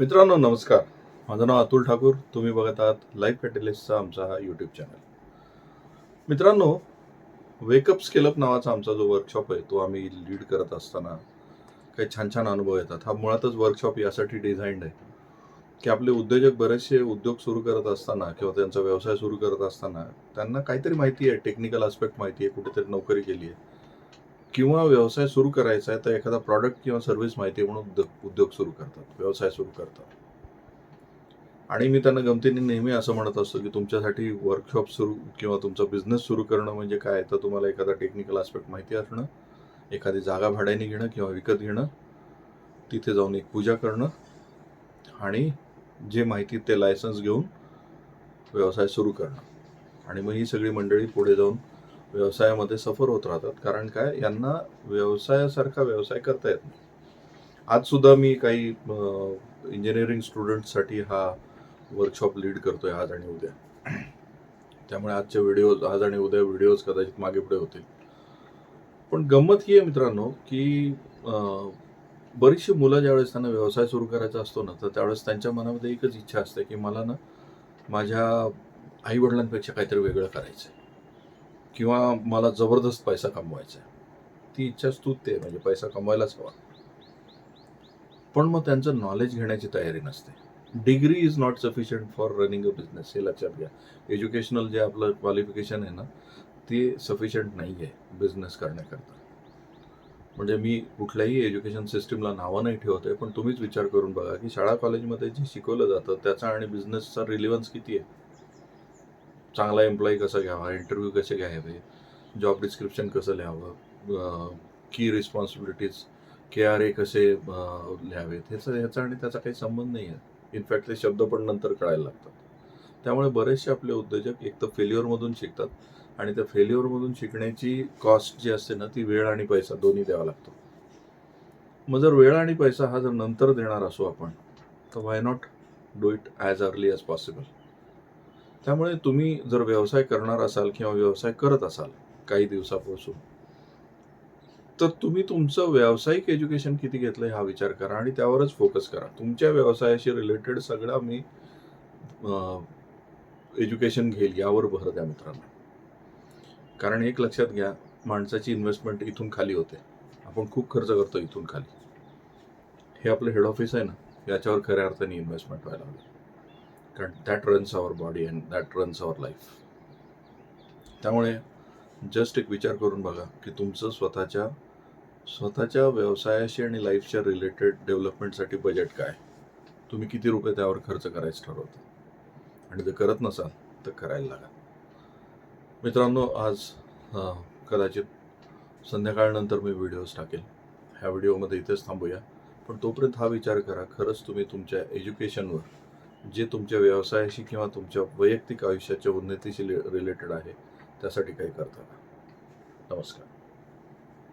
मित्रांनो नमस्कार. माझं नाव अतुल ठाकूर. तुम्ही बघत आहात लाईफ कॅटलिस्टचा आमचा हा यूट्यूब चॅनल मित्रांनो वेकअप स्केलअप नावाचा आमचा जो वर्कशॉप आहे तो आम्ही लीड करत असताना काही छान छान अनुभव येतात. हा मुळातच वर्कशॉप यासाठी डिझाईन्ड आहे की आपले उद्योजक बरेचसे उद्योग सुरू करत असताना किंवा त्यांचा व्यवसाय सुरू करत असताना त्यांना काहीतरी माहिती आहे टेक्निकल आस्पेक्ट माहिती आहे कुठेतरी नोकरी केली आहे. किंवा व्यवसाय सुरू करायचा आहे तर एखादा प्रॉडक्ट किंवा सर्व्हिस माहिती म्हणून उद्योग उद्योग सुरू करतात व्यवसाय सुरू करतात. आणि मी त्यांना गमतीने नेहमी असं म्हणत असतो की तुमच्यासाठी वर्कशॉप सुरू किंवा तुमचा बिझनेस सुरू करणं म्हणजे काय तर तुम्हाला एखादा टेक्निकल आस्पेक्ट माहिती असणं एखादी जागा भाड्याने घेणं किंवा विकत घेणं तिथे जाऊन एक पूजा करणं आणि जे माहिती ते लायसन्स घेऊन व्यवसाय सुरू करणं. आणि मग ही सगळी मंडळी पुढे जाऊन व्यवसायामध्ये सफर होत राहतात. कारण काय? यांना व्यवसायासारखा व्यवसाय करता येत नाही. आज सुद्धा मी काही इंजिनिअरिंग स्टुडंटसाठी हा वर्कशॉप लीड करतोय आज आणि उद्या. त्यामुळे आजचे व्हिडिओ आज आणि उद्या व्हिडिओज कदाचित मागे पुढे होतील. पण गंमत ही आहे मित्रांनो की बरीचशी मुलं ज्यावेळेस त्यांना व्यवसाय सुरू करायचा असतो ना तर त्यावेळेस त्यांच्या मनामध्ये एकच इच्छा असते की मला ना माझ्या आईवडिलांपेक्षा काहीतरी वेगळं करायचं आहे किंवा मला जबरदस्त पैसा कमवायचा आहे. ती इच्छा स्तुत्य आहे म्हणजे पैसा कमवायलाच हवा. पण मग त्यांचं नॉलेज घेण्याची तयारी नसते. Degree is not sufficient for running a business हे लक्षात घ्या. एज्युकेशनल जे आपलं क्वालिफिकेशन आहे ना ते सफिशियंट नाही आहे बिझनेस करण्याकरता. म्हणजे मी कुठल्याही एज्युकेशन सिस्टीमला नावं नाही ठेवत आहे पण तुम्हीच विचार करून बघा की शाळा कॉलेजमध्ये जे शिकवलं जातं त्याचा आणि बिझनेसचा रिलिव्हन्स किती आहे? चांगला एम्प्लॉई कसा घ्यावा इंटरव्ह्यू कसे घ्यावे जॉब डिस्क्रिप्शन कसं लिहावं की रिस्पॉन्सिबिलिटीज के आर ए कसे लिहावेत ह्याचा ह्याचा आणि त्याचा काही संबंध नाही आहे इनफॅक्ट ते शब्द पण नंतर कळायला लागतात. त्यामुळे बरेचसे आपले उद्योजक एक तर फेल्युअरमधून शिकतात आणि त्या फेल्युअरमधून शिकण्याची कॉस्ट जी असते ना ती वेळ आणि पैसा दोन्ही द्यावा लागतो. मग जर वेळ आणि पैसा हा जर नंतर देणार असो आपण तर why not do it as early as possible त्यामुळे तुम्ही जर व्यवसाय करणार असाल किंवा व्यवसाय करत असाल काही दिवसापासून तर तुम्ही तुमचं व्यावसायिक एज्युकेशन किती घेतलं हा विचार करा आणि त्यावरच फोकस करा. तुमच्या व्यवसायाशी रिलेटेड सगळा मी एज्युकेशन घेईल यावर भर द्या मित्रांनो. कारण एक लक्षात घ्या माणसाची इन्व्हेस्टमेंट इथून खाली होते. आपण खूप खर्च करतो इथून खाली. हे आपलं हेड ऑफिस आहे ना याच्यावर खऱ्या अर्थाने इन्व्हेस्टमेंट व्हायला हवी. कारण that runs our body and that runs our life त्यामुळे जस्ट एक विचार करून बघा की तुमचं स्वतःच्या स्वतःच्या व्यवसायाशी आणि लाईफच्या रिलेटेड डेव्हलपमेंटसाठी बजेट काय? तुम्ही किती रुपये त्यावर खर्च करायचं ठरवता? आणि जर करत नसाल तर करायला लागा. मित्रांनो आज कदाचित संध्याकाळनंतर मी व्हिडिओज टाकेल. ह्या व्हिडिओमध्ये इथेच थांबूया. पण तोपर्यंत हा विचार करा खरंच तुम्ही तुमच्या एज्युकेशनवर जे तुमच्या व्यवसायाशी किंवा तुमच्या वैयक्तिक आयुष्याच्या उन्नतीशी रिलेटेड आहे त्यासाठी काही करता नमस्कार.